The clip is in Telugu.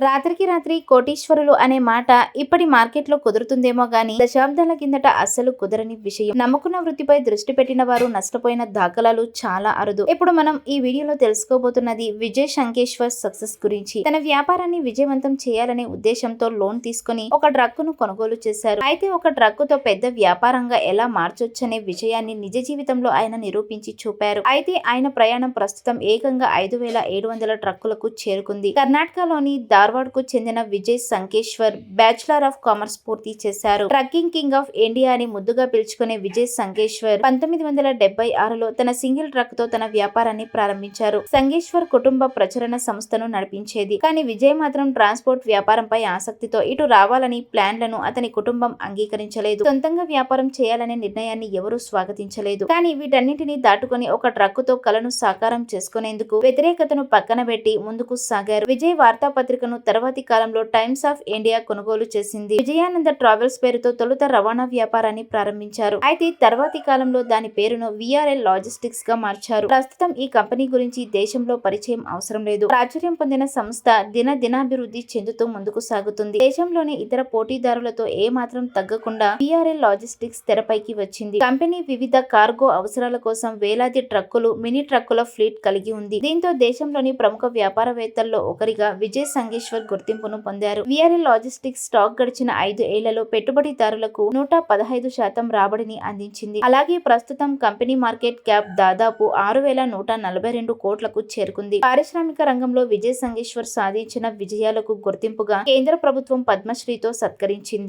రాత్రికి రాత్రి కోటీశ్వరులు అనే మాట ఇప్పటి మార్కెట్లో కుదురుతుందేమో గాని దశాబ్దాల కిందట అస్సలు కుదరని విషయం. నమ్ముకున్న వృత్తిపై దృష్టి పెట్టిన వారు నష్టపోయిన దాఖలాలు చాలా అరుదు. ఇప్పుడు మనం ఈ వీడియోలో తెలుసుకోబోతున్నది విజయ్ శంకేశ్వర్ సక్సెస్ గురించి. తన వ్యాపారాన్ని విజయవంతం చేయాలనే ఉద్దేశంతో లోన్ తీసుకుని ఒక డ్రగ్గును కొనుగోలు చేశారు. అయితే ఒక డ్రగ్గుతో పెద్ద వ్యాపారంగా ఎలా మార్చొచ్చనే విషయాన్ని నిజ జీవితంలో ఆయన నిరూపించి చూపారు. అయితే ఆయన ప్రయాణం ప్రస్తుతం ఏకంగా ఐదు వేల ఏడు వందల ట్రక్కులకు చేరుకుంది. కర్ణాటకలోని ధార్వాడ్ కు చెందిన Vijay Sankeshwar bachelor of commerce పూర్తి చేశారు. ట్రక్కింగ్ కింగ్ ఆఫ్ ఇండియా అని ముద్దుగా పిలుచుకునే విజయ్ సంకేశ్వర్ పంతొమ్మిది వందల డెబ్బై ఆరులో తన సింగిల్ ట్రక్తో తన వ్యాపారాన్ని ప్రారంభించారు. సంగేశ్వర్ కుటుంబ ప్రచురణ సంస్థను నడిపించేది. కానీ విజయ్ మాత్రం ట్రాన్స్పోర్ట్ వ్యాపారంపై ఆసక్తితో ఇటు రావాలని ప్లాన్లను అతని కుటుంబం అంగీకరించలేదు. సొంతంగా వ్యాపారం చేయాలనే నిర్ణయాన్ని ఎవరూ స్వాగతించలేదు. కానీ వీటన్నిటిని దాటుకొని ఒక ట్రక్కుతో కలను సాకారం చేసుకునేందుకు వ్యతిరేకతను పక్కన పెట్టి ముందుకు సాగారు. విజయ్ వార్తాపత్రికను తర్వాతి కాలంలో టైమ్స్ ఆఫ్ ఇండియా కొనుగోలు చేసింది. విజయానంద ట్రావెల్స్ పేరుతో తొలుత రవాణా వ్యాపారాన్ని ప్రారంభించారు. అయితే తర్వాతి కాలంలో దాని పేరును విఆర్ఎల్ లాజిస్టిక్స్గా మార్చారు. ప్రస్తుతం ఈ కంపెనీ గురించి దేశంలో పరిచయం అవసరం లేదు. ప్రాచుర్యం పొందిన సంస్థ దిన దినాభివృద్ధి చెందుతూ ముందుకు సాగుతుంది. దేశంలోని ఇతర పోటీదారులతో ఏ మాత్రం తగ్గకుండా విఆర్ఎల్ లాజిస్టిక్స్ తెరపైకి వచ్చింది. కంపెనీ వివిధ కార్గో అవసరాల కోసం వేలాది ట్రక్కులు మినీ ట్రక్కుల ఫ్లీట్ కలిగి ఉంది. దీంతో దేశంలోని ప్రముఖ వ్యాపారవేత్తల్లో ఒకరిగా విజయ్ ఈశ్వర్ గుర్తింపును పొందారు. విఆర్ఎల్ లాజిస్టిక్స్ స్టాక్ గడిచిన ఐదు ఏళ్ళలో పెట్టుబడిదారులకు నూట పదహైదు శాతం రాబడిని అందించింది. అలాగే ప్రస్తుతం కంపెనీ మార్కెట్ క్యాప్ దాదాపు ఆరు వేల నూట నలభై రెండు కోట్లకు చేరుకుంది. పారిశ్రామిక రంగంలో విజయ్ సంగేశ్వర్ సాధించిన విజయాలకు గుర్తింపుగా కేంద్ర ప్రభుత్వం పద్మశ్రీతో సత్కరించింది.